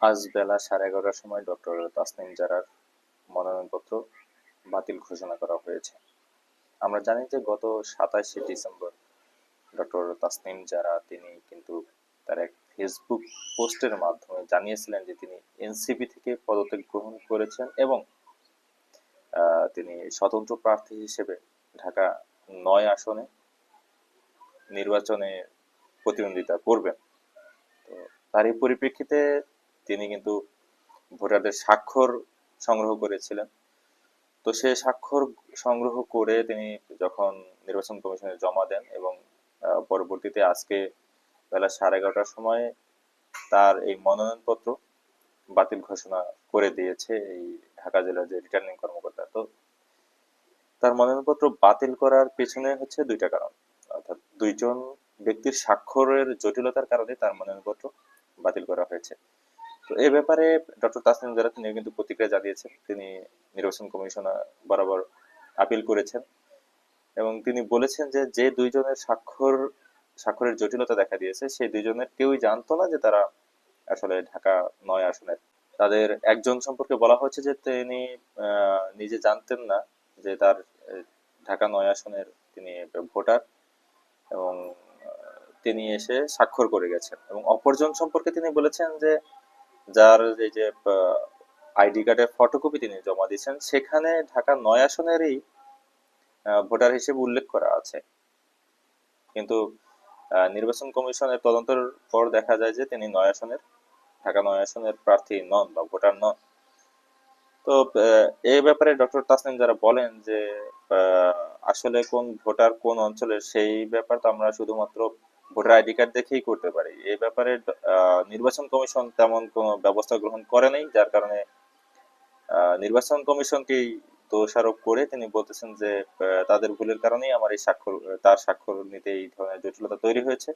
আজ বেলা সাড়ে এগারোটার সময় ডক্টর তাসনিম জারার মনোনয়নপত্র বাতিল ঘোষণা করা হয়েছে। আমরা জানি যে গত সাতাশে ডিসেম্বর ডক্টর তাসনিম জারা তিনি কিন্তু তার এক ফেসবুক পোস্টের মাধ্যমে জানিয়েছিলেন যে তিনি এনসিপি থেকে পদত্যাগ গ্রহণ করেছেন এবং তিনি স্বতন্ত্র প্রার্থী হিসেবে ঢাকা নয় আসনে নির্বাচনে প্রতিদ্বন্দ্বিতা করবেন। তো তারই পরিপ্রেক্ষিতে তিনি কিন্তু ভোটারদের স্বাক্ষর সংগ্রহ করেছিলেন। তো সে স্বাক্ষর সংগ্রহ করে তিনি যখন নির্বাচন কমিশনে জমা দেন এবং পরবর্তীতে আজকে বেলা সাড়ে এগারোটার সময় তার এই মনোনয়নপত্র বাতিল ঘোষণা করে দিয়েছে এই ঢাকা জেলার যে রিটার্নিং কর্মকর্তা। তো তার মনোনয়নপত্র বাতিল করার পেছনে হচ্ছে দুইটা কারণ। অর্থাৎ দুইজন ব্যক্তির স্বাক্ষরের জটিলতার কারণে তার মনোনয়নপত্র বাতিল করা হয়েছে। এই ব্যাপারে ডক্টর তাসনিম জারা তিনি কিন্তু প্রতিক্রিয়া জানিয়েছেন। তিনি নির্বাচন কমিশনার বরাবর আপিল করেছেন এবং তিনি বলেছেন যে যে দুইজনের স্বাক্ষর, স্বাক্ষরের জটিলতা দেখা দিয়েছে, সেই দুইজনের কেউই জানতো না যে তারা আসলে ঢাকা নয় আসনের তাদের একজন সম্পর্কে বলা হয়েছে যে, তিনি নিজে জানতেন না যে তার ঢাকা নয় আসনের তিনি ভোটার এবং তিনি এসে স্বাক্ষর করে গেছেন এবং অপরজন সম্পর্কে তিনি বলেছেন যে যার এই যে আইডি কার্ডের ফটোকপি তিনি জমা দিয়েছেন, সেখানে ঢাকা নয় আসনেরই ভোটার হিসেবে উল্লেখ করা আছে। কিন্তু নির্বাচন কমিশনের তদন্তের পর দেখা যায় যে তিনি নয় আসনের, ঢাকা নয় আসনের প্রার্থী নন বা ভোটার নন। তো এই ব্যাপারে ডক্টর তাসনিম যারা বলেন যে আসলে কোন ভোটার কোন অঞ্চলের, সেই ব্যাপার তো আমরা শুধুমাত্র ভোটার আইডি কার্ড দেখেই করতে পারে। এই ব্যাপারে নির্বাচন কমিশন তেমন কোনো ব্যবস্থা গ্রহণ করে নাই, যার কারণে নির্বাচন কমিশনকেই দোষারোপ করে তিনি বলতেছেন যে তাদের ভুলের কারণেই আমার এই স্বাক্ষর, তার স্বাক্ষর নিতে এই ধরনের জটিলতা তৈরি হয়েছে।